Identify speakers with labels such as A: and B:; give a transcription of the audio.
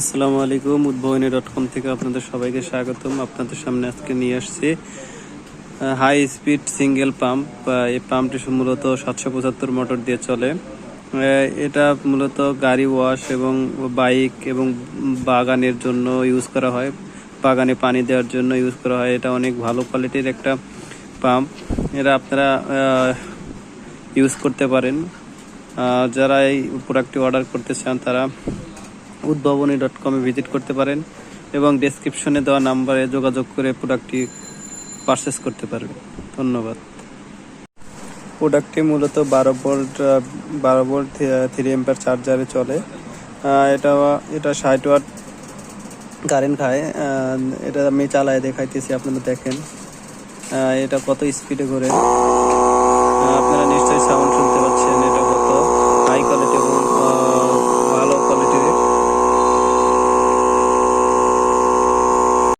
A: আসসালামু আলাইকুম উদ্ভাবনী ডট কম থেকে আপনাদের সবাইকে স্বাগতম। আপনাদের সামনে আজকে নিয়ে আসছি হাই স্পিড সিঙ্গেল পাম্প এই পাম্পটি মূলত সাতশো পঁচাত্তর মোটর দিয়ে চলে। এটা মূলত গাড়ি ওয়াশ এবং বাইক এবং বাগানের জন্য ইউজ করা হয়, বাগানে পানি দেওয়ার জন্য ইউজ করা হয়। এটা অনেক ভালো কোয়ালিটির একটা পাম্প এটা আপনারা ইউজ করতে পারেন। যারা এই প্রোডাক্টটি অর্ডার করতে চান তারা উদ্ভাবনী ডট কমে ভিজিট করতে পারেন এবং ডেসক্রিপশনে দেওয়া নাম্বারে যোগাযোগ করে প্রোডাক্টটি পারচেস করতে পারবেন ধন্যবাদ। প্রোডাক্টটি মূলত বারো ভোল্ট বারো ভোল্ট থ্রি এম্পার চার্জারে চলে। এটা এটা ষাট ওয়াট কারেন্ট খায়। এটা আমি চালায় দেখাইতেছি, আপনারা দেখেন। এটা কত স্পিডে ঘোরে।